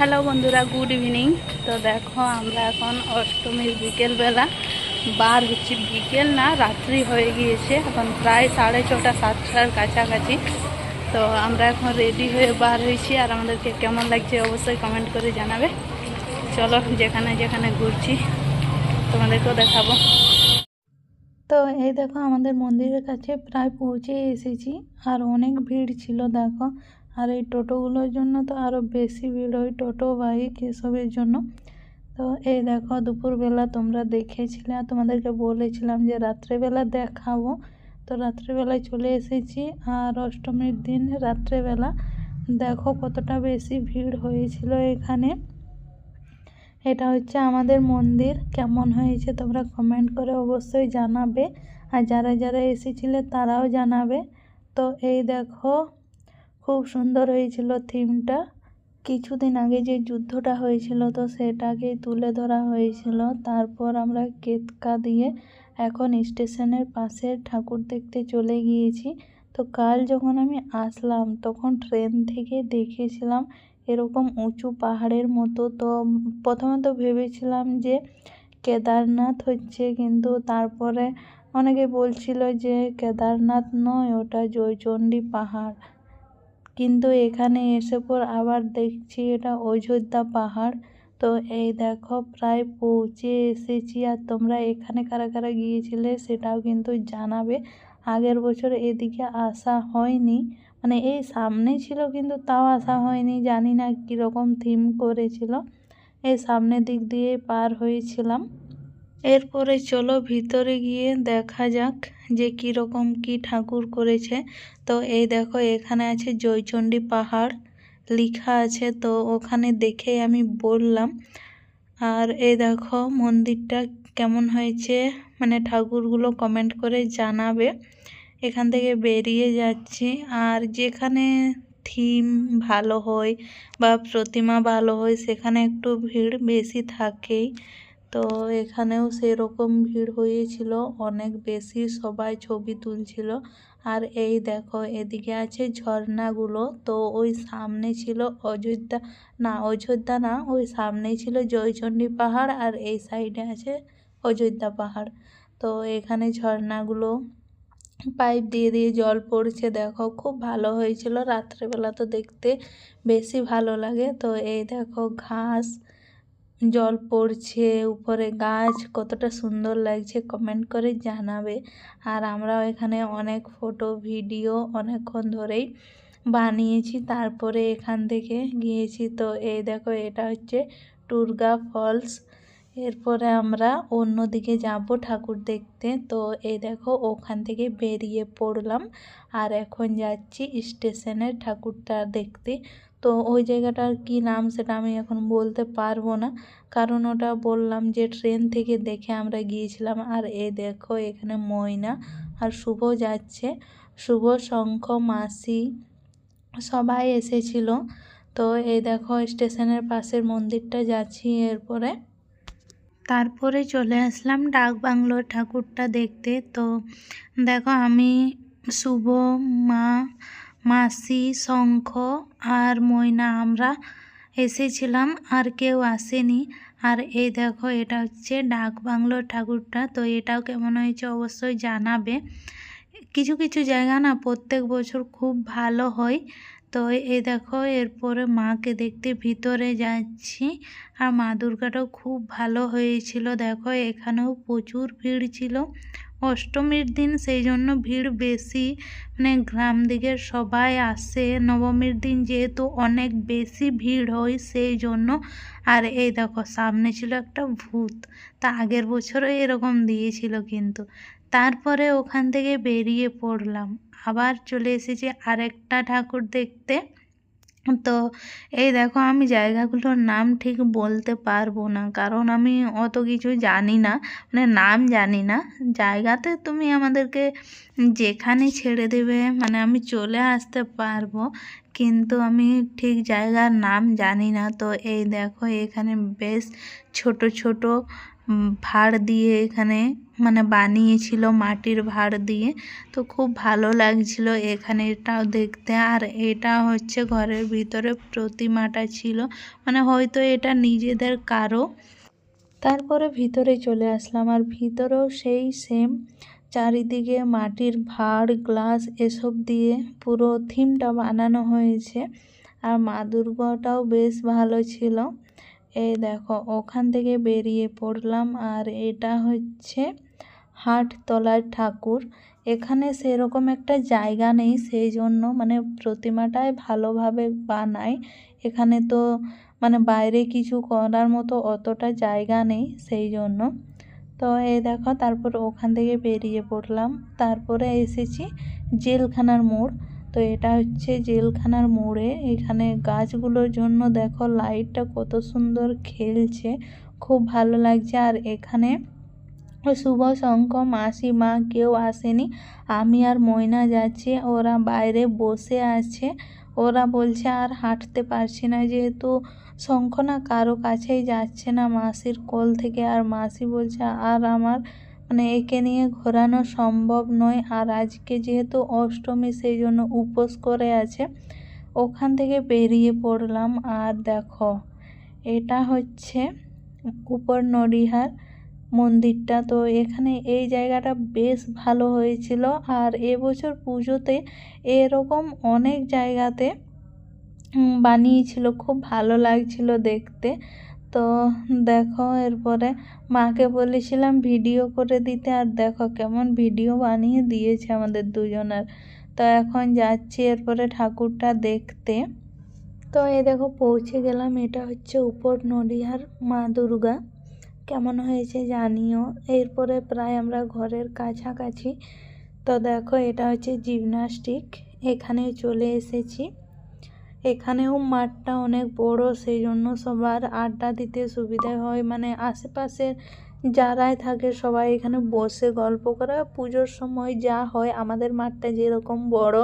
Hello বন্ধুরা, good evening. তো দেখো, আমরা এখন অষ্টমীর বিকেলবেলা। বার হচ্ছে বিকেল না, রাত্রি হয়ে গিয়েছে। এখন প্রায় সাড়ে ছটা, সাতটার কাছাকাছি। তো আমরা এখন রেডি হয়ে বার হয়েছি। আর আমাদেরকে কেমন লাগছে অবশ্যই কমেন্ট করে জানাবে। চলো, যেখানে যেখানে ঘুরছি, তোমাদেরকেও দেখাবো। তো এই দেখো, আমাদের মন্দিরের কাছে প্রায় পৌঁছে এসেছি। আর অনেক ভিড় ছিল, দেখো। আর এই টোটোগুলোর জন্য তো আরও বেশি ভিড় হয় টোটো, বাইক এসবের জন্য। তো এই দেখো, দুপুরবেলা তোমরা দেখেছিলে, আর তোমাদেরকে বলেছিলাম যে রাত্রেবেলা দেখাবো। তো রাত্রেবেলায় চলে এসেছি, আর অষ্টমীর দিন রাত্রেবেলা দেখো কতটা বেশি ভিড় হয়েছিল এখানে। এটা হচ্ছে আমাদের মন্দির, কেমন হয়েছে তোমরা কমেন্ট করে অবশ্যই জানাবে। আর যারা যারা এসেছিলে তারাও জানাবে। তো এই দেখো খুব সুন্দর হয়েছিল থিমটা। কিছুদিন আগে যে যুদ্ধটা হয়েছিল, তো সেটাকেই তুলে ধরা হয়েছিল। তারপর আমরা কেতকা দিয়ে এখন স্টেশনের পাশে ঠাকুর দেখতে চলে গিয়েছি। তো কাল যখন আমি আসলাম, তখন ট্রেন থেকে দেখেছিলাম এরকম উঁচু পাহাড়ের মতো। তো প্রথমে তো ভেবেছিলাম যে কেদারনাথ হচ্ছে, কিন্তু তারপরে অনেকে বলছিল যে কেদারনাথ নয়, ওটা জয়চণ্ডী পাহাড়। কিন্তু এখানে এসে পর আবার দেখছি এটা অযোধ্যা পাহাড়। তো এই দেখো, প্রায় পৌঁছে এসেছি আর তোমরা এখানে কারা কারা গিয়েছিলে সেটাও কিন্তু জানাবে। আগের বছর এদিকে আসা হয়নি। মানে এই সামনে ছিল কিন্তু তাও আসা হয়নি, জানি না কীরকম থিম করেছিল। এই সামনের দিক দিয়ে পার হয়েছিলাম। এরপরে চলো ভিতরে গিয়ে দেখা যাক যে কীরকম কি ঠাকুর করেছে। তো এই দেখো, এখানে আছে জয়চণ্ডী পাহাড় লেখা আছে, তো ওখানে দেখেই আমি বললাম। আর এই দেখো, মন্দিরটা কেমন হয়েছে মানে ঠাকুরগুলো কমেন্ট করে জানাবে। এখান থেকে বেরিয়ে যাচ্ছি। আর যেখানে থিম ভালো হয় বা প্রতিমা ভালো হয়, সেখানে একটু ভিড় বেশি থাকেই। তো এখানেও সেরকম ভিড় হয়েছিল, অনেক বেশি সবাই ছবি তুলছিল। আর এই দেখো, এদিকে আছে ঝর্ণাগুলো। তো ওই সামনে ছিল অযোধ্যা, না অযোধ্যা না, ওই সামনেই ছিল জয়চণ্ডী পাহাড় আর এই সাইডে আছে অযোধ্যা পাহাড়। তো এখানে ঝর্ণাগুলো পাইপ দিয়ে দিয়ে জল পড়ছে, দেখো খুব ভালো হয়েছিল। রাত্রেবেলা তো দেখতে বেশি ভালো লাগে। তো এই দেখো ঘাস জল পড়ছে, উপরে গাছ, কতটা সুন্দর লাগছে কমেন্ট করে জানাবে। আর আমরাও এখানে অনেক ফটো ভিডিও অনেকক্ষণ ধরেই বানিয়েছি, তারপরে এখান থেকে গিয়েছি। তো এই দেখো, এটা হচ্ছে টুরগা ফলস এরপরে আমরা অন্যদিকে যাব ঠাকুর দেখতে। তো এই দেখো, ওখান থেকে বেরিয়ে পড়লাম। আর এখন যাচ্ছি স্টেশনের ঠাকুরটা দেখতে। তো ওই জায়গাটার কি নাম সেটা আমি এখন বলতে পারব না। কারণ ওটা বললাম যে ট্রেন থেকে দেখে আমরা গিয়েছিলাম, আর এ দেখো এখানে ময়না আর শুভ যাচ্ছে। শুভ, শঙ্খ, মাসি সবাই এসেছিল। তো এই দেখো স্টেশনের পাশের মন্দিরটা যাচ্ছি এরপরে। তারপরে চলে আসলাম ডাক বাংলোর ঠাকুরটা দেখতে। তো দেখো আমি, শুভ, মা মাসি, শঙ্খ আর ময়না আমরা এসেছিলাম, আর কেউ আসেনি। আর এই দেখো, এটা হচ্ছে ডাক বাংলোর ঠাকুরটা। তো এটাও কেমন হয়েছে অবশ্যই জানাবে। কিছু কিছু জায়গা না প্রত্যেক বছর খুব ভালো হয়। তো এই দেখো, এরপরে মাকে দেখতে ভিতরে যাচ্ছি। আর মা দুর্গাটাও খুব ভালো হয়েছিল। দেখো, এখানেও প্রচুর ভিড় ছিল। অষ্টমীর দিন সেই জন্য ভিড় বেশি। মানে গ্রাম দিকের সবাই আসে। নবমীর দিন যেহেতু অনেক বেশি ভিড় হয় সেই জন্য। আর এই দেখো, সামনে ছিল একটা ভূত। তা আগের বছরও এরকম দিয়েছিল কিন্তু। তারপরে ওখান থেকে বেরিয়ে পড়লাম। আবার চলে এসেছি আরেকটা ঠাকুর দেখতে। তো এই দেখো আমি জায়গাগুলোর নাম ঠিক বলতে পারব না, কারণ আমি অত কিছু জানি না মানে নাম জানি না। জায়গাতে তুমি আমাদেরকে যেখানে ছেড়ে দেবে মানে আমি চলে আসতে পারব। কিন্তু আমি ঠিক জায়গার নাম জানি না। তো এই দেখো, এখানে বেশ ছোট ছোট ভাড় দিয়ে এখানে মানে বানিয়েছিল মাটির ভাড় দিয়ে। তো খুব ভালো লাগছিল এখানে এটাও দেখতে। আর এটা হচ্ছে ঘরের ভিতরে প্রতিমাটা ছিল। মানে হয়তো এটা নিজেদের কারও তারপরে ভিতরে চলে আসলাম। আর ভিতরেও সেই সেম চারিদিকে মাটির ভাঁড়, গ্লাস এসব দিয়ে পুরো থিমটা বানানো হয়েছে। আর মা দুর্গাটাও বেশ ভালো ছিল। এই দেখো, ওখান থেকে বেরিয়ে পড়লাম। আর এটা হচ্ছে হাটতলার ঠাকুর। এখানে সেরকম একটা জায়গা নেই সেই জন্য মানে প্রতিমাটাই ভালোভাবে বানায়। এখানে তো মানে বাইরে কিছু করার মতো অতটা জায়গা নেই সেই জন্য তো এই দেখো, তারপর ওখান থেকে বেরিয়ে পড়লাম। তারপরে এসেছি জেলখানার মোড়। তো এটা হচ্ছে জেলখানার মোড়ে। এখানে গাছগুলোর জন্য দেখো, লাইটটা কত সুন্দর খেলছে, খুব ভালো লাগছে। আর এখানে শুভ, শঙ্খ, মাসি, মা কেউ আসেনি। আমি আর ময়না যাচ্ছি, ওরা বাইরে বসে আছে। ওরা বলছে, আর হাঁটতে পারছি না, যেহেতু শঙ্খ না কারও কাছেই যাচ্ছে না। মাসির কোল থেকে আর মাসি বলছে, আর আমার মানে একে নিয়ে ঘোরানো সম্ভব নয়। আর আজকে যেহেতু অষ্টমী সেই জন্য উপোস করে আছে। ওখান থেকে বেরিয়ে পড়লাম। আর দেখো, এটা হচ্ছে উপর নডিহার। মন্দিরটা। তো এখানে এই জায়গাটা বেশ ভালো হয়েছিল। আর এবছর পুজোতে এরকম অনেক জায়গাতে বানিয়েছিল। খুব ভালো লাগছিল দেখতে। তো দেখো, এরপরে মাকে বলেছিলাম ভিডিও করে দিতে। আর দেখো কেমন ভিডিও বানিয়ে দিয়েছে আমাদের দুজনের। তো এখন যাচ্ছি এরপরে ঠাকুরটা দেখতে। তো এই দেখো, পৌঁছে গেলাম। এটা হচ্ছে উপর নডিহার মা দুর্গা। কেমন হয়েছে জানিও। এরপরে প্রায় আমরা ঘরের কাছাকাছি। তো দেখো, এটা হচ্ছে জিমনাস্টিক। এখানে চলে এসেছি। এখানেও মাঠটা অনেক বড় সেই জন্য সবার আড্ডা দিতে সুবিধা হয়। মানে আশেপাশের যারাই থাকে সবাই এখানে বসে গল্প করে। পুজোর সময় যা হয়, আমাদের মাঠটা যেরকম বড়,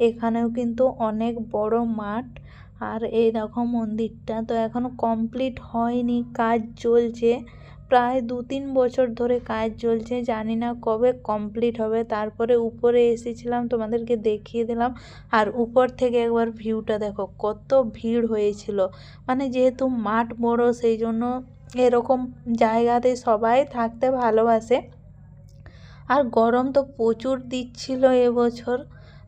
এখানেও কিন্তু অনেক বড় মাঠ। আর এই দেখো মন্দিরটা। তো এখনও কমপ্লিট হয়নি, কাজ চলছে। প্রায় দু তিন বছর ধরে কাজ চলছে, জানি না কবে কমপ্লিট হবে। তারপরে উপরে এসেছিলাম, তোমাদেরকে দেখিয়ে দিলাম। আর উপর থেকে একবার ভিউটা দেখো, কত ভিড় হয়েছিল। মানে যেহেতু মাঠ বড়, সেই জন্য এরকম জায়গাতে সবাই থাকতে ভালোবাসে। আর গরম তো প্রচুর দিচ্ছিল এবছর।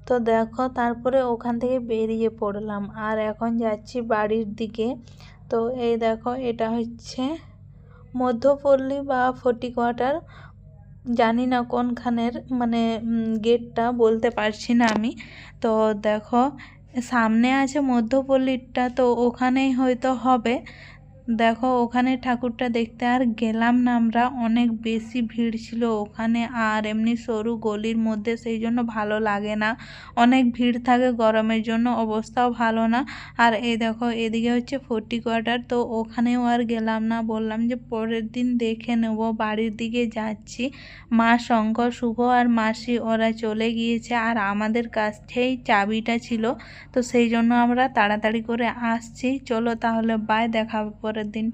তো দেখো, তারপরে ওখান থেকে বেরিয়ে পড়লাম। আর এখন যাচ্ছি বাড়ির দিকে। তো এই দেখো, এটা হচ্ছে মধ্যপল্লী বা ফটি কোয়ার্টার জানি না কোনখানের মানে গেটটা বলতে পারছি না আমি। তো দেখো, সামনে আছে মধ্যপল্লীরটা তো ওখানেই হয়তো হবে। দেখো, ওখানে ঠাকুরটা দেখতে আর গেলাম না আমরা। অনেক বেশি ভিড় ছিল ওখানে আর এমনি সরু গলির মধ্যে, সেই জন্য ভালো লাগে না। অনেক ভিড় থাকে গরমের জন্য, অবস্থাও ভালো না। আর এই দেখো, এদিকে হচ্ছে ফোর্টি কোয়ার্টার, তো ওখানেও আর গেলাম না। বললাম যে পরের দিন দেখে নেব, বাড়ির দিকে যাচ্ছি। মা শঙ্কর, শুভ আর মাসি, ওরা চলে গিয়েছে আর আমাদের কাছেই চাবিটা ছিল। তো সেই জন্য আমরা তাড়াতাড়ি করে আসছি। চলো তাহলে বাই দেখা হবে পরের দিন